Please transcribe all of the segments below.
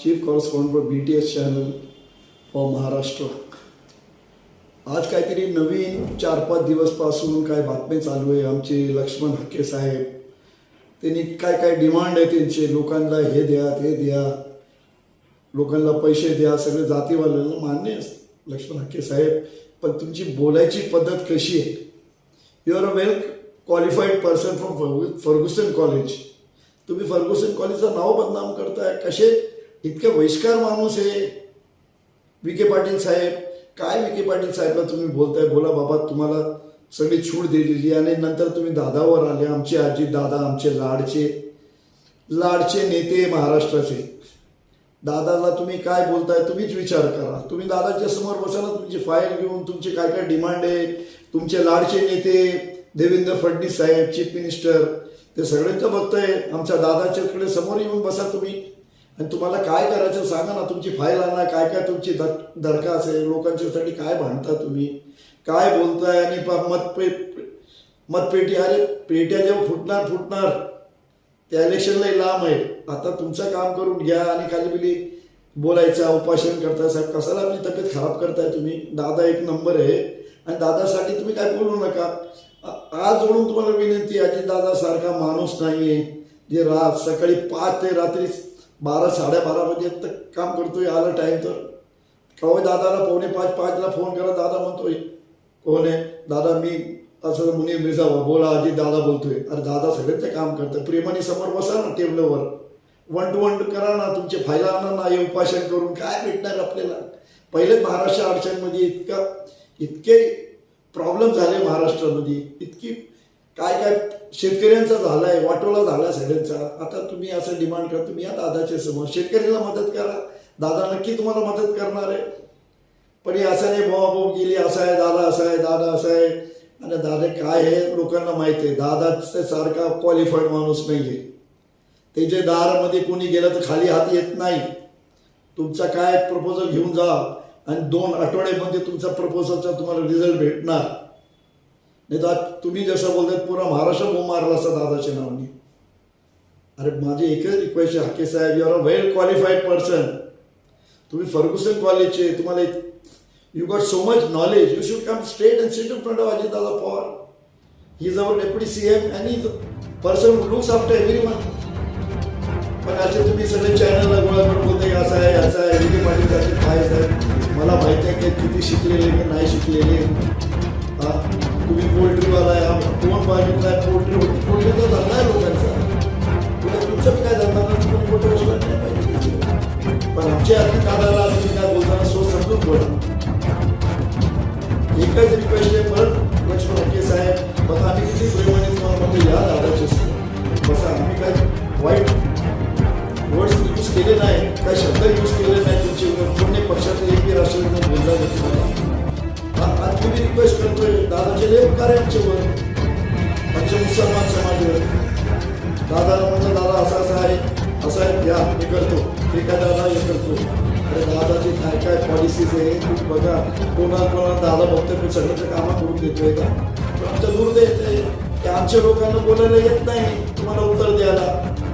Chief correspondent for B T S channel for Maharashtra आज काहीतरी नवीन चार पाच दिवसपासून काय बातमी चालू आहे आमचे लक्ष्मण हक्के साहेब. त्यांनी काय काय डिमांड आहे त्यांचे लोकांना हे द्या ते द्या. लोकांना पैसे द्या सगळे जातीवाल्यांना मान्य आहे लक्ष्मण हक्के साहेब. पण तुमची बोलायची पद्धत कशी आहे? You are a well qualified person from Fergusson college तुम्ही फर्गुसन कॉलेजचं नाव बदनाम करताय कसे इतके वहिष्कार माणूस आहे. विखे पाटील साहेब काय विखे पाटील साहेबला तुम्ही बोलताय? बोला बाबा तुम्हाला सगळी छूट दिलेली आणि नंतर तुम्ही दादावर आले. आमचे आजी दादा आमचे लाडचे लाडचे नेते महाराष्ट्राचे. दादाला तुम्ही काय बोलताय? तुम्हीच विचार करा. तुम्ही दादाच्या समोर बसा तुमची फाईल घेऊन तुमचे काय काय डिमांड आहे? तुमचे लाडचे नेते देवेंद्र फडणवीस साहेब चीफ मिनिस्टर ते सगळ्यांचं बघताय. आमच्या दादाच्याकडे समोर येऊन बसा तुम्ही. आणि तुम्हाला काय करायचं हो सांगा ना तुमची फाईल आणा काय काय तुमची दर दरखास्त आहे लोकांच्यासाठी काय भांडता तुम्ही? काय बोलताय आणि प- मतपे मतपेटी अरे पेट्या जेव्हा फुटणार फुटणार त्या इलेक्शनला लांब आहे. आता तुमचं काम करून घ्या आणि खाली बिली बोलायचं उपासन करताय साहेब कसाला आपली तब्येत खराब करताय तुम्ही? दादा एक नंबर आहे. आणि दादासाठी तुम्ही काय बोलू नका. आज जोडून तुम्हाला विनंती आहे की दादा सारखा माणूस आहे जे रात सकाळी पाच ते रात्री बारा साडेबारा वाजे तर काम करतोय आला टाइम तर. कवय दादाला पावणे पाच पाचला फोन करा दादा म्हणतोय कोण आहे? दादा मी असं मुनी मिर्झा बोला आजी दादा बोलतोय. अरे दादा सगळ्यांचं काम करतं प्रेमाने समोर बसा ना टेबलवर. वन टू वन करा ना तुमचे फायदा आणा ना हे उपासन करून काय भेटणार आपल्याला? पहिलेच महाराष्ट्र अडचणमध्ये इतका इतके प्रॉब्लेम झाले महाराष्ट्रामध्ये इतकी काय काय शेतकऱ्यांचा झालाय वाटोळा झाला सगळ्यांचा. आता तुम्ही असं डिमांड करा तुम्ही या दादाच्या समोर. शेतकऱ्याला मदत करा. दादा नक्की तुम्हाला मदत करणार आहे. पण हे असं नाही भाऊ भाऊ गेली असं आहे दादा असं आहे दादा असं आहे. आणि दादा काय आहे लोकांना माहिती आहे. दादाचं सारखा क्वालिफाईड माणूस नाही आहे त्याच्या दारामध्ये कोणी गेलं तर खाली हात येत नाही. तुमचा काय प्रपोजल घेऊन जा. आणि दोन आठवड्यामध्ये तुमचा प्रपोजलचा तुम्हाला रिझल्ट भेटणार. नाही तर तुम्ही जसं बोलतात पुरा महाराष्ट्र बोंब मारला असता दादाच्या नावाने. अरे माझी एकच रिक्वेस्ट आहे हाके साहेब you a well qualified person तुम्ही फर्ग्युसन कॉलेजचे तुम्हाला you got so much knowledge you should come straight and sit in front of Ajit Dada Pawar he is our deputy C M and is person looks after every one पण असे तुम्ही सगळे चॅनलला गोळा करून बोलते की असं आहे असं आहे विखे पाटील साहेब काय साहेब मला माहिती आहे की किती शिकलेले की नाही शिकलेले हां? तुम्ही पोल्ट्रीवाला आहे कोण बघितला आहे पोल्ट्री पोल्ट्रीचा धंदा आहे लोकांचा. आहे आमच्यावर आमच्या मुसलमान समाजावर दादाला म्हणलं दादा असा असा आहे असं आहे घ्या हे करतो ते काय दादा हे करतो अरे दादाची काय काय पॉलिसीज आहे तुम्ही बघा. कोणा कोणा दादा बघतोय मी सगळ्यांचं कामं करून देतोय का? आमच्या दूर येते की आमच्या लोकांना बोलायला येत नाही. तुम्हाला उत्तर द्यायला.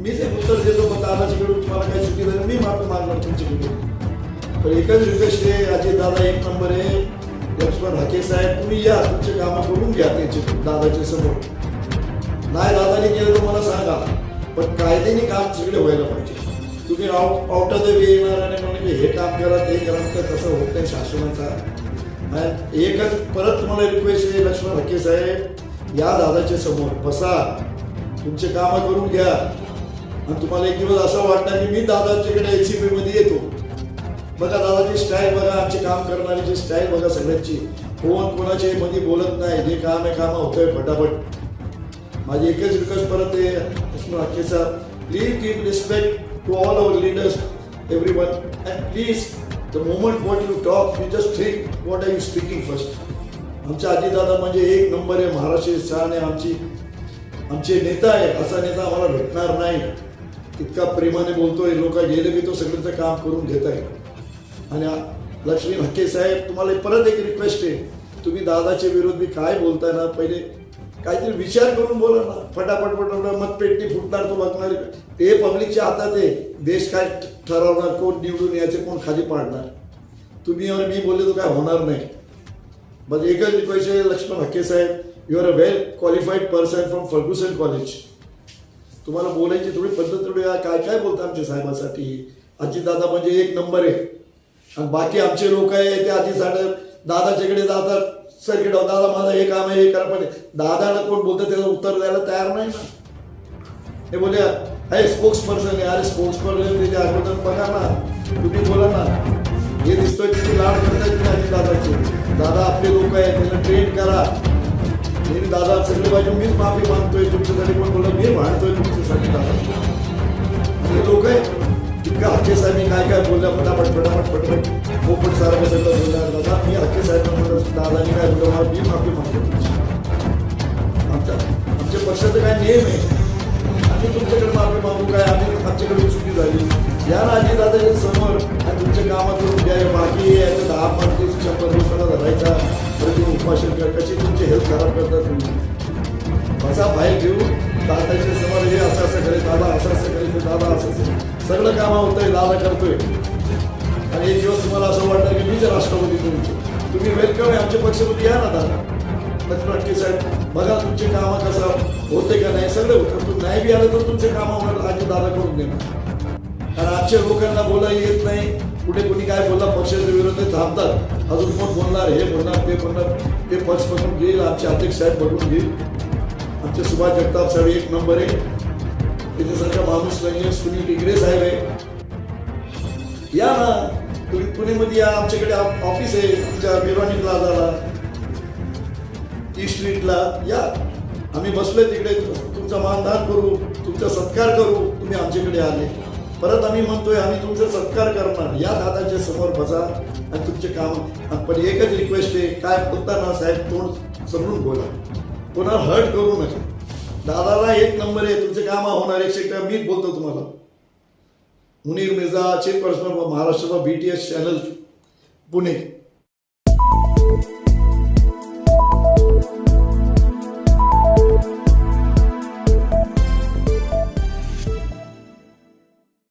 मीच एक उत्तर देतो मग दादाच्याकडून तुम्हाला काही चुकी झाली मी माफी मागणार तुमच्याकडे पण एकच रिक्वेस्ट आहे अजित दादा एक नंबर आहे. लक्ष्मण हाके साहेब तुम्ही या तुमचे कामं करून घ्या त्याचे दादाच्या समोर. नाही दादाने केलं तर मला सांगा पण कायद्याने काम सगळे व्हायला पाहिजे. तुम्ही out out of the way येणार आणि म्हणजे हे काम करा ते करा तर तसं होत नाही शासनाचा. एकच परत तुम्हाला रिक्वेस्ट आहे लक्ष्मण हके साहेब या दादाच्या समोर बसा. तुमचे कामं करून घ्या. आणि तुम्हाला एक दिवस असं वाटणार की मी दादाच्याकडे एच मध्ये येतो. बघा दादाची स्टाईल बघा आमचे काम करणारीची स्टाईल बघा सगळ्यांची. कोण कोणाचे मध्ये बोलत नाही जे काम आहे कामं होतंय फटाफट. माझी एकच रिक्वेस्ट परत आहे Laxman Hake please give respect to all our leaders every one and please the moment what you talk you just think what are you speaking first आमच्या आजीदादा म्हणजे एक नंबर आहे महाराष्ट्र शान आहे आमची. आमचे नेता आहे असा नेता आम्हाला भेटणार नाही. इतका प्रेमाने बोलतोय लोक गेले की तो सगळ्यांचं काम करून घेत आहे. आणि लक्ष्मी हक्के साहेब तुम्हाला परत एक रिक्वेस्ट आहे. तुम्ही दादाच्या विरोधी काय बोलताय ना पहिले काहीतरी विचार करून बोला ना. फटाफट फटाफट मतपेटी फुटणार तो बघणार. ते पब्लिकच्या हातात आहे. देश काय ठरवणार कोण निवडून यायचे कोण खाली पाडणार? तुम्ही और मी बोलले तो काय होणार नाही. बस एकच रिक्वेस्ट आहे लक्ष्मण हक्के साहेब you are a well qualified person from Fergusson college तुम्हाला बोलायची थोडी पद्धत थोडी काय काय बोलता आमच्या साहेबासाठी? आजी दादा म्हणजे एक नंबर आहे. आणि बाकी आमचे लोक आहे ते आधी साडे दादाच्याकडे जातात. सर्किट दादा माझं हे काम आहे हे करा पण दादाला कोण बोलतं त्याचं उत्तर द्यायला तयार नाही ना. हे बोलूया अरे स्पोक्स पर्सन आहे अरे स्पोक्स पर्सन त्याच्या अगोदर बघा ना तुम्ही बोला ना. हे दिसतोय किती लाड करतात तुम्ही आधी दादाचे? दादा आपले लोक आहेत त्यांना ट्रेन करा. दादा सगळे बाजू मीच माफी मागतोय तुमच्यासाठी पण बोला मी भांडतोय तुमच्यासाठी दादा. लोक आहे इतका हक्के काय काय बोलल्या फटाफट फटाफट फटाफट पोपट सारखं सगळं बोलल्या सगळं कामं होतंय दादा करतोय. आणि एक दिवस तुम्हाला असं वाटतं की मीच राष्ट्रपती तुमचे तुम्ही वेलकम आहे आमच्या पक्षामध्ये या ना दादा. लक्ष्मण साहेब बघा तुमचे कामं कसं होते का नाही सगळं होतं. तू नाही बी आलं तर तुमचे कामं होणार आजी दादा करून देणार. कारण आजच्या लोकांना बोलायला येत नाही. कुठे कुणी काय बोलला पक्षाच्या विरोधात थांबतात. अजून कोण बोलणार हे बोलणार ते बोलणार. ते पक्ष बघून घेईल आमचे अध्यक्ष साहेब बघून घेईल. आमचे सुभाष जगताप साहेब एक नंबर आहे. त्याच्यासारखा माणूस नाही सुनील डिग्रे साहेब आहे. या ना तुम्ही पुणेमध्ये या आमच्याकडे ऑफिस आहे आमच्या बिर्वाणी प्लाझाला. ई स्ट्रीटला या. आम्ही बसलोय तिकडे तुमचा मानधान करू तुमचा सत्कार करू तुम्ही आमच्याकडे आले. परत आम्ही म्हणतोय आम्ही तुमचा सत्कार करणार. या दादाच्या समोर बसा आणि तुमचे काम. पण एकच रिक्वेस्ट आहे काय बोलताना साहेब तोंड समजून बोला. कोणाला हर्ट करू नका. दादाला एक नंबर आहे तुमचे कामं होणार एक सेक्टर मीच बोलतो तुम्हाला. Munir Mirza chief personal Maharashtra B T S channel Pune.